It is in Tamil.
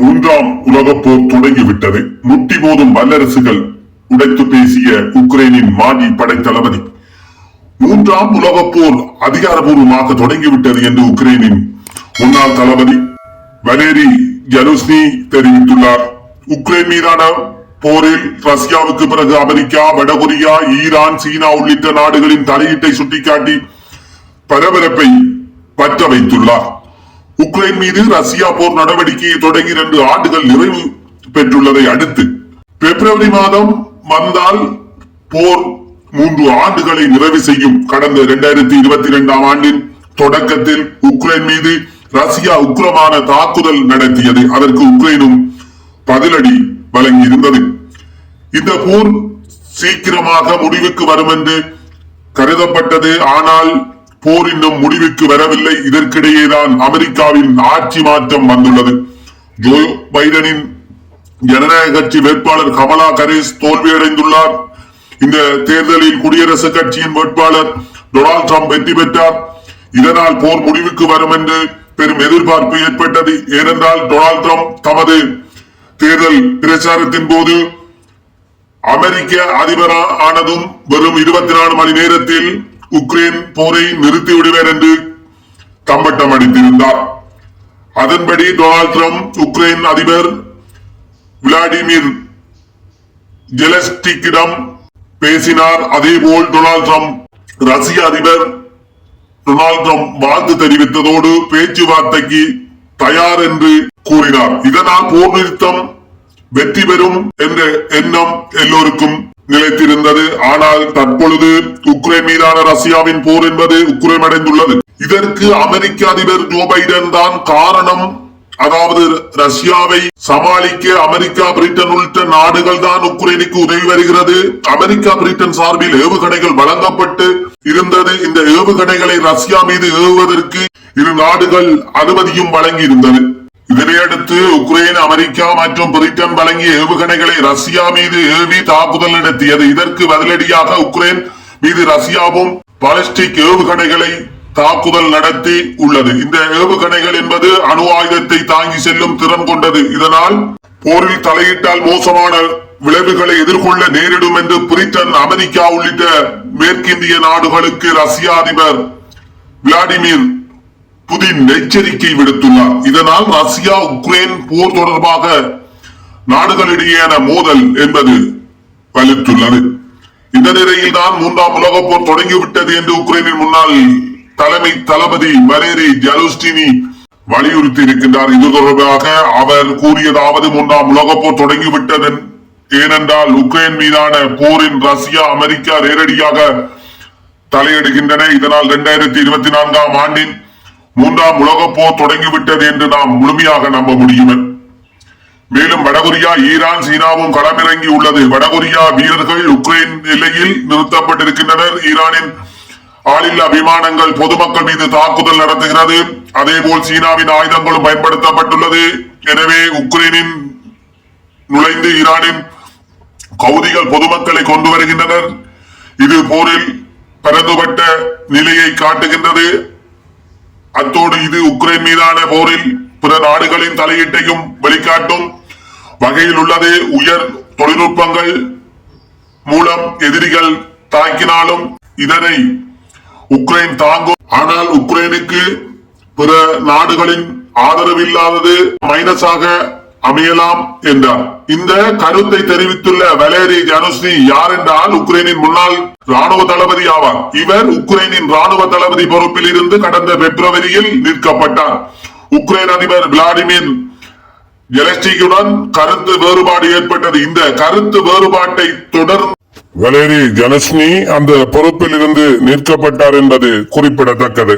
மூன்றாம் உலகப் போர் தொடங்கிவிட்டது. முட்டி மோதும் வல்லரசுகள் உடைத்து பேசிய உக்ரைனின் மாஜி படை தளபதி. மூன்றாம் உலகப் போர் அதிகாரபூர்வமாக தொடங்கிவிட்டது என்று உக்ரைனின் முன்னாள் தளபதி வலேரி ஜலுஸ்னி தெரிவித்துள்ளார். உக்ரைன் மீதான போரில் ரஷ்யாவுக்கு பிறகு அமெரிக்கா வடகொரியா ஈரான் சீனா உள்ளிட்ட நாடுகளின் தலையீட்டை சுட்டிக்காட்டி பரபரப்பை பற்ற வைத்துள்ளார் உக்ரைன் மீது ரஷ்யா போர் நடவடிக்கையை தொடங்கி இரண்டு ஆண்டுகள் நிறைவு பெற்றுள்ளதை அடுத்து பிப்ரவரி மாதம் வந்தால் போர் மூன்று ஆண்டுகளை நிறைவு செய்யும். கடந்த இரண்டாயிரத்தி இருபத்தி இரண்டாம் ஆண்டின் தொடக்கத்தில் உக்ரைன் மீது ரஷ்யா உக்ரமான தாக்குதல் நடத்தியது. அதற்கு உக்ரைனும் பதிலடி வழங்கியிருந்தது. இந்த போர் சீக்கிரமாக முடிவுக்கு வரும் என்று கருதப்பட்டது. ஆனால் போர் இன்னும் முடிவுக்கு வரவில்லை. இதற்கிடையேதான் அமெரிக்காவின் ஆட்சி மாற்றம் வந்துள்ளது. ஜோ பைடனின் ஜனநாயக கட்சி வேட்பாளர் கமலா கரேஸ் தோல்வியடைந்துள்ளார். இந்த தேர்தலில் குடியரசுக் கட்சியின் வேட்பாளர் டொனால்ட் ட்ரம்ப் வெற்றி பெற்றார். இதனால் போர் முடிவுக்கு வரும் என்று பெரும் எதிர்பார்ப்பு ஏற்பட்டது. ஏனென்றால் டொனால்ட் ட்ரம்ப் தமது தேர்தல் பிரச்சாரத்தின் போது அமெரிக்க அதிபர் ஆனதும் வெறும் இருபத்தி நாலு மணி நேரத்தில் உக்ரைன் போரை நிறுத்தி விடுவேன் என்று தம்பட்டம் அடித்திருந்தார். அதன்படி டொனால்ட் ட்ரம்ப் உக்ரைன் அதிபர் விளாடிமிர் ஜெலஸ்டிக்கிடம் பேசினார். அதேபோல் டொனால்ட் ட்ரம்ப் ரஷ்ய அதிபர் டொனால்ட் ட்ரம்ப் வாழ்த்து தெரிவித்ததோடு பேச்சுவார்த்தைக்கு தயார் என்று கூறினார். இதனால் போர் நிறுத்தம் வெற்றி பெறும் என்ற எண்ணம் எல்லோருக்கும் நிலைத்திருந்தது. ஆனால் தற்பொழுது உக்ரைன் மீதான ரஷ்யாவின் போர் என்பது உக்ரைன் அடைந்துள்ளது இதற்கு அமெரிக்க அதிபர் ஜோ பைடன் தான் காரணம். அதாவது ரஷ்யாவை சமாளிக்க அமெரிக்கா பிரிட்டன் உள்ளிட்ட நாடுகள் தான் உக்ரைனுக்கு உதவி வருகிறது. அமெரிக்கா பிரிட்டன் சார்பில் ஏவுகணைகள் வழங்கப்பட்டு இருந்தது. இந்த ஏவுகணைகளை ரஷ்யா மீது ஏவுவதற்கு இரு நாடுகள் அனுமதியும் வழங்கி இருந்தது இதனையடுத்து உக்ரைன் அமெரிக்கா மற்றும் பிரிட்டன் வழங்கிய ஏவுகணைகளை ரஷ்யா மீது ஏவி தாக்குதல் நடத்தியது. இதற்கு பதிலடியாக உக்ரைன் மீது ரஷ்யாவும் பாலிஸ்டிக் ஏவுகணைகளை தாக்குதல் நடத்தி உள்ளது. இந்த ஏவுகணைகள் என்பது அணு ஆயுதத்தை தாங்கி செல்லும் திறன் கொண்டது. இதனால் போரில் தலையிட்டால் மோசமான விளைவுகளை எதிர்கொள்ள நேரிடும் என்று பிரிட்டன் அமெரிக்கா உள்ளிட்ட மேற்கிந்திய நாடுகளுக்கு ரஷ்யா அதிபர் விளாடிமிர் புதின் எச்சரிக்கை விடுத்துள்ளார். இதனால் ரஷ்யா உக்ரைன் போர் தொடர்பாக நாடுகளிடையேயான மோதல் என்பது வலுத்துள்ளது இந்த நிலையில் தான் மூன்றாம் உலக போர் தொடங்கிவிட்டது என்று உக்ரைனின் முன்னாள் தலைமை தளபதி மரேரி ஜலுஸ்டினி வலியுறுத்தி இருக்கின்றார். இது தொடர்பாக அவர் கூறியதாவது மூன்றாம் உலக போர் தொடங்கிவிட்டது ஏனென்றால் உக்ரைன் மீதான போரின் ரஷ்யா அமெரிக்கா நேரடியாக தலையிடுகின்றன. இதனால் இரண்டாயிரத்தி இருபத்தி நான்காம் ஆண்டின் மூன்றாம் உலகப் போர் தொடங்கிவிட்டது என்று நாம் முழுமையாக நம்ப முடியும். மேலும் வடகொரியா ஈரான் சீனாவும் களமிறங்கி உள்ளது. வடகொரியா வீரர்கள் உக்ரைன் எல்லையில் நிறுத்தப்பட்டிருக்கின்றனர். ஈரானின் ஆளில்லா விமானங்கள் பொதுமக்கள் மீது தாக்குதல் நடத்துகிறது. அதேபோல் சீனாவின் ஆயுதங்களும் பயன்படுத்தப்பட்டுள்ளது. எனவே உக்ரைனின் நுழைந்து ஈரானின் கவுதிகள் பொதுமக்களை கொண்டு வருகின்றனர். இது போரில் பரந்துபட்ட நிலையை காட்டுகின்றது. அத்தோடு இது உக்ரைன் மீதான போரில் பிற நாடுகளின் தலையீட்டையும் வெளிக்காட்டும். வகையில் உள்ளது உயர் தொழில்நுட்பங்கள் மூலம் எதிரிகள் தாக்கினாலும் இதனை உக்ரைன் தாங்கும். ஆனால் உக்ரைனுக்கு பிற நாடுகளின் ஆதரவு இல்லாதது மைனஸாக அமையலாம் என்றார். இந்த கருத்தை தெரிவித்துள்ள வலேரி ஜனுஸ்னி யார் என்றால் உக்ரைனின் முன்னாள் ராணுவ தளபதி ஆவார். இவர் உக்ரைனின் ராணுவ தளபதி பொறுப்பில் இருந்து கடந்த பிப்ரவரியில் நிற்கப்பட்டார் உக்ரைன் அதிபர் விளாடிமிர் ஜெலஸ்டிக்குடன் கருத்து வேறுபாடு ஏற்பட்டது. இந்த கருத்து வேறுபாட்டை தொடர்ந்து வலேரி ஜனஸ்னி அந்த பொறுப்பில் இருந்து நிற்கப்பட்டார் என்பது குறிப்பிடத்தக்கது.